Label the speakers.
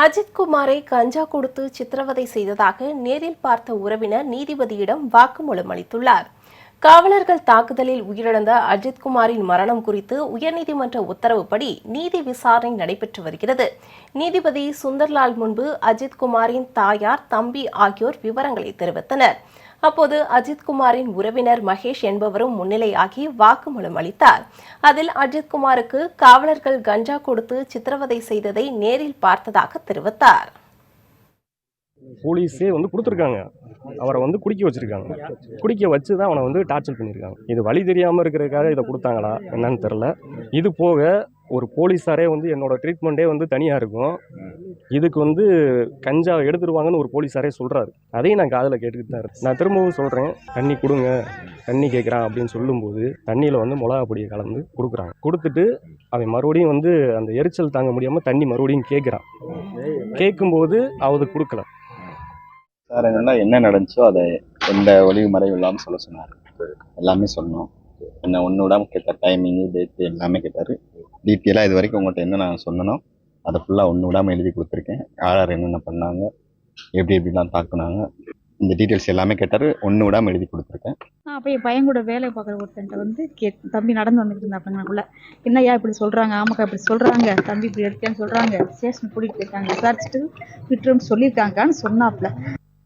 Speaker 1: அஜித்குமாரை கஞ்சா கொடுத்து சித்திரவதை செய்ததாக நேரில் பார்த்த உறவினர் நீதிபதியிடம் வாக்குமூலம் அளித்துள்ளார். காவலர்கள் தாக்குதலில் உயிரிழந்த அஜித்குமாரின் மரணம் குறித்து உயர்நீதிமன்ற உத்தரவுப்படி நீதி விசாரணை நடைபெற்று வருகிறது. நீதிபதி சுந்தர்லால் முன்பு அஜித்குமாரின் தாயார் தம்பி ஆகியோர் விவரங்களை தெரிவித்தனர். அப்போது அஜித்குமாரின் உறவினர் மகேஷ் என்பவரும் முன்னிலையாகி வாக்குமூலம் அளித்தார். அதில் அஜித்குமாருக்கு காவலர்கள் கஞ்சா கொடுத்து சித்திரவதை செய்ததை நேரில் பார்த்ததாக தெரிவித்தார்.
Speaker 2: போலீஸே வந்து கொடுத்துருக்காங்க. அவரை வந்து குடிக்க வச்சிருக்காங்க. குடிக்க வச்சு தான் அவனை வந்து டார்ச்சர் பண்ணியிருக்காங்க. இது வழி தெரியாமல் இருக்கிறதுக்காக இதை கொடுத்தாங்களா? என்னன்னு தெரில இது போக ஒரு போலீஸாரே வந்து என்னோட ட்ரீட்மெண்ட்டே வந்து தனியாக இருக்கும். இதுக்கு வந்து கஞ்சா எடுத்துருவாங்கன்னு ஒரு போலீஸாரே சொல்கிறாரு அதையும் நான் காதில் கேட்டுக்கிட்டு தான் இருக்கேன். நான் திரும்பவும் சொல்கிறேன் தண்ணி கொடுங்க தண்ணி கேட்குறான் அப்படின்னு சொல்லும்போது தண்ணியில் வந்து மிளகா பொடியை கலந்து கொடுக்குறாங்க. கொடுத்துட்டு அவன் மறுபடியும் வந்து அந்த எரிச்சல் தாங்க முடியாமல் தண்ணி மறுபடியும் கேட்குறான் கேட்கும்போது அவருக்கு கொடுக்கல.
Speaker 3: சார் என்னன்னா என்ன நடந்துச்சோ அதை எந்த ஒளிவு மறைவு இல்லாமல் சொல்ல சொன்னார். எல்லாமே சொன்னோம் என்ன ஒன்று விடாமல் கேட்டார் டைமிங்கு டேட்டு எல்லாமே கேட்டார். டீட்டெயிலாக இது வரைக்கும் உங்கள்கிட்ட என்ன நான் சொன்னனோ அதை ஃபுல்லாக ஒன்று விடாமல் எழுதி கொடுத்துருக்கேன். யார் யார் என்னென்ன பண்ணாங்க எப்படி எப்படிலாம் தாக்குனாங்க இந்த டீட்டெயில்ஸ் எல்லாமே கேட்டார் ஒன்று விடாமல் எழுதி கொடுத்துருக்கேன்.
Speaker 4: நான் அப்போ என் பையன் கூட வேலை பார்க்குற ஒருத்தன்ட்ட வந்து கே தம்பி நடந்து வந்துட்டு இருந்தாப்புங்கக்குள்ள என்னய்யா இப்படி சொல்கிறாங்க ஆமாக்கா இப்படி சொல்கிறாங்க தம்பி இப்படி எடுத்தேன்னு சொல்கிறாங்க ஸ்டேஷன் கூட்டிகிட்டு போயிருக்காங்க விசாரிச்சுட்டு விட்டுருன்னு சொல்லியிருக்காங்கன்னு சொன்னாப்புல.